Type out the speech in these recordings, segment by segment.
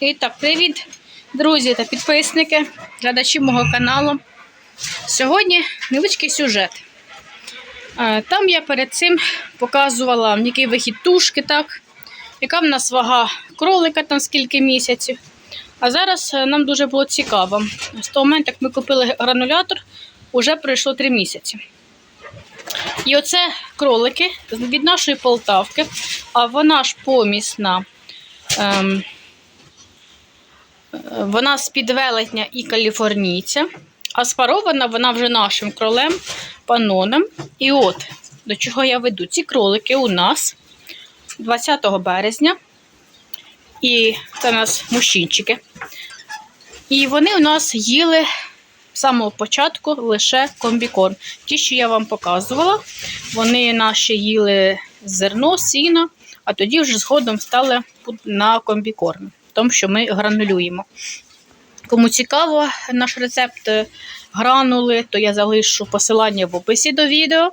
І так, привіт, друзі та підписники, глядачі мого каналу. Сьогодні невеличкий сюжет. Е, Там я перед цим показувала який вихід тушки, так, яка в нас вага кролика, там скільки місяців. А зараз е, нам дуже було цікаво. З того моменту, як ми купили гранулятор, вже пройшло 3 місяці. І оце кролики від нашої Полтавки, а вона ж помісна. Ем, вона з підвелетня і каліфорнійця, а спарована вона вже нашим кролем паноном. І от до чого я веду. Ці кролики у нас 20 березня. І це у нас мужчинчики. І вони у нас їли з самого початку лише комбікорм. Ті, що я вам показувала, вони наші їли зерно, сіно, а тоді вже згодом стали на комбікорм, тому що ми гранулюємо. Кому цікаво наш рецепт е, гранули, то я залишу посилання в описі до відео.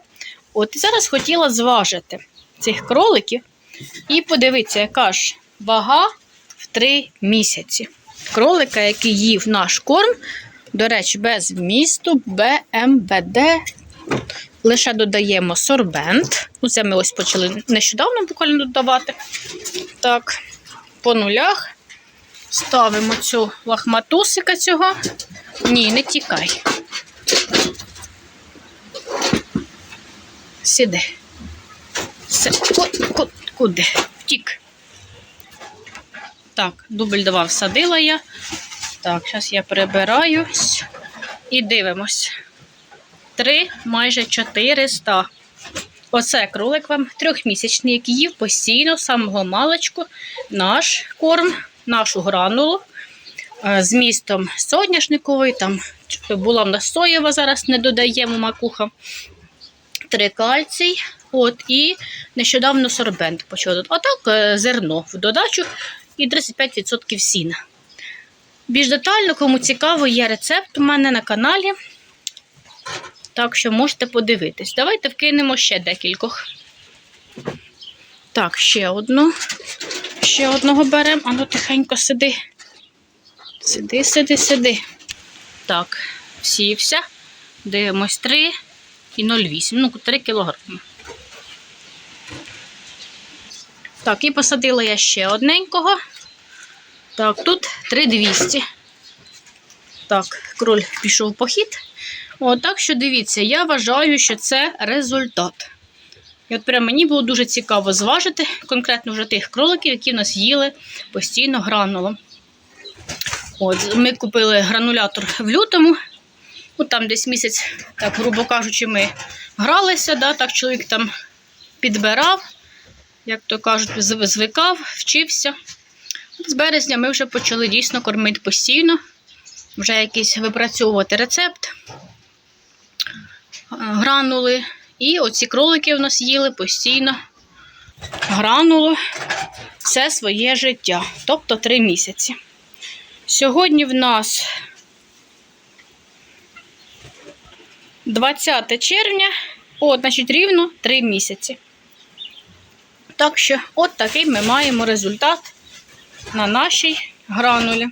От і зараз хотіла зважити цих кроликів і подивитися, яка ж вага в 3 місяці. Кролика, який їв наш корм, до речі, без вмісту БМВД. Лише додаємо сорбент. Ну, це ми ось почали нещодавно буквально додавати. Так, по нулях. Ставимо цю лахматусика цього. Ні, не тікай. Сиди. Все. Ку- ку- Куди? Втік. Так, дубль два всадила я. Так, зараз я прибираюсь і дивимось. Три, майже 400. Оце кролик вам трьохмісячний, який їв постійно, самого маличку, наш корм, нашу гранулу е, з містом соняшниковий. Там була в нас соєва, зараз не додаємо макуха. Три кальцій. От, і нещодавно сорбент почав. А так е, зерно в додачу і 35% сіна. Більш детально, кому цікаво, є рецепт у мене на каналі. Так що можете подивитись. Давайте вкинемо ще декількох. Так, ще одну. Ще одного беремо. Ану, тихенько сиди. Сиди, сиди, сиди. Так, сівся. Дивимось 3 і 0,8. Ну, 3 кілограми. Так, і посадила я ще одненького. Так, тут 3200. Так, кроль пішов в похід. О, так що дивіться, я вважаю, що це результат. І от прямо мені було дуже цікаво зважити конкретно вже тих кроликів, які в нас їли постійно гранулом. От, ми купили гранулятор в лютому. От там десь місяць, так, грубо кажучи, ми гралися, да, так чоловік там підбирав, як то кажуть, звикав, вчився. От з березня ми вже почали дійсно кормити постійно, вже якийсь випрацьовувати рецепт гранули. І оці кролики в нас їли постійно гранулу все своє життя, тобто три місяці. Сьогодні в нас 20 червня, от, значить, рівно 3 місяці. Так що, от такий ми маємо результат на нашій гранулі.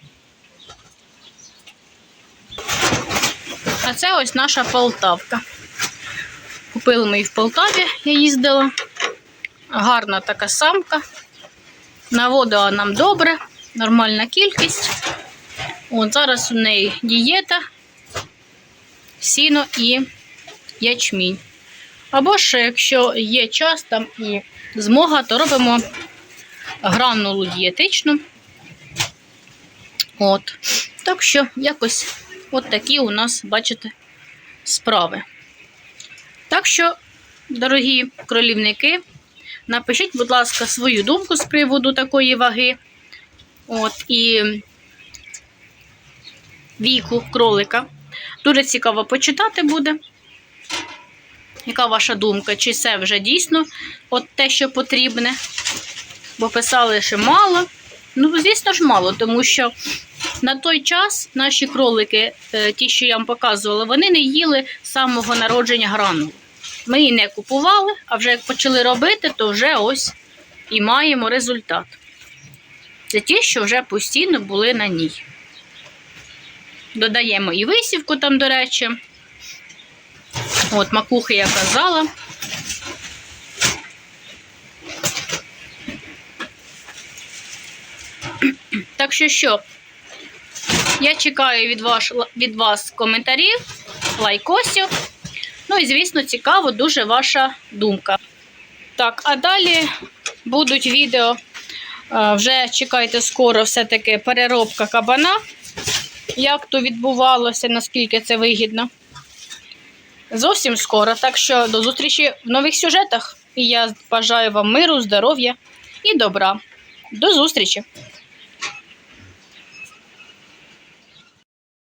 А це ось наша Полтавка. Купили ми її в Полтаві, я їздила. Гарна така самка. Наводила нам добре, нормальна кількість. От зараз у неї дієта, сіно і ячмінь. Або ж, якщо є час там і змога, то робимо гранулу дієтичну. От. Так що якось от такі у нас, бачите, справи. Так що, дорогі кролівники, напишіть, будь ласка, свою думку з приводу такої ваги. От, і віку кролика. Дуже цікаво почитати буде. Яка ваша думка? Чи це вже дійсно от те, що потрібне? Бо писали, що мало. Ну, звісно ж, мало, тому що на той час наші кролики, е, ті, що я вам показувала, вони не їли з самого народження гранулу. Ми її не купували, а вже як почали робити, то вже ось і маємо результат. Це ті, що вже постійно були на ній. Додаємо і висівку там, до речі. От, макухи я казала. Так що що, я чекаю від, ваш, від вас коментарів, лайкосів. Ну і, звісно, цікаво дуже ваша думка. Так, а далі будуть відео. е, Вже чекайте скоро все-таки переробка кабана. Як то відбувалося, наскільки це вигідно. Зовсім скоро. Так що до зустрічі в нових сюжетах. І я бажаю вам миру, здоров'я і добра. До зустрічі!